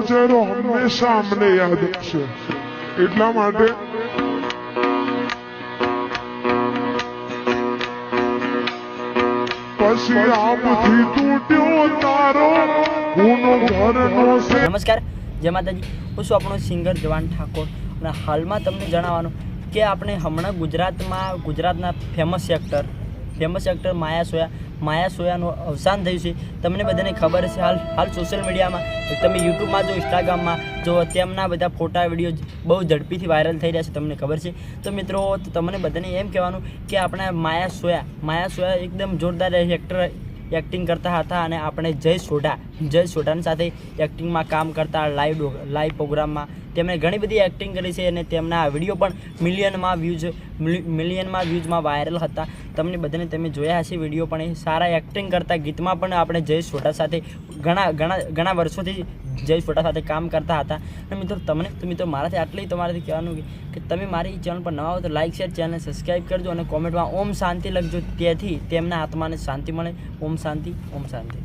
ચહેરો હંમેશા અમને યાદ રહેશે એટલા માટે પછી આપથી તૂટ્યો તારો ગુનો ઘરનો છે. નમસ્કાર જય માતાજી. હું છું આપણો સિંગર જવાન ઠાકોર. અને હાલમાં તમને જણાવવાનું કે આપણે હમણાં ગુજરાતમાં ગુજરાતના famous actor famous actor Maya Soya Maya સોયાનું અવસાન થયું છે. તમને બધાને ખબર છે હાલ હાલ સોશિયલ મીડિયામાં તમે યુટ્યુબમાં જો ઇન્સ્ટાગ્રામમાં જો તેમના બધા ફોટા વીડિયો બહુ ઝડપીથી વાયરલ થઈ રહ્યા છે તમને ખબર છે. તો મિત્રો તમને બધાને એમ કહેવાનું કે આપણે માયા સોયા માયા સોયા એકદમ જોરદાર એક્ટર એક્ટિંગ કરતા હતા અને આપણે જય સોઢા, જય સોઢાની સાથે એક્ટિંગમાં કામ કરતા લાઈવ લાઈવ પ્રોગ્રામમાં તેમણે ઘણી બધી એક્ટિંગ કરી છે અને તેમના વીડિયો પણ મિલિયનમાં વ્યૂઝ મિલિયનમાં વ્યૂઝમાં વાયરલ હતા. તમને બધાને તમે જોયા હશે વીડિયો, પણ એ સારા એક્ટિંગ કરતા ગીતમાં પણ આપણે જય સોઢા સાથે ઘણા ઘણા ઘણા વર્ષોથી જય સોઢા સાથે કામ કરતા હતા. અને મિત્રો તમને, તો મિત્રો મારાથી આટલી તમારાથી કહેવાનું કે તમે મારી ચેનલ પર નવા હો તો લાઇક શેર ચેનલ સબસ્ક્રાઈબ કરજો અને કોમેન્ટમાં ઓમ શાંતિ લખજો. તેથી તેમના આત્માને શાંતિ મળે. ઓમ શાંતિ ઓમ શાંતિ.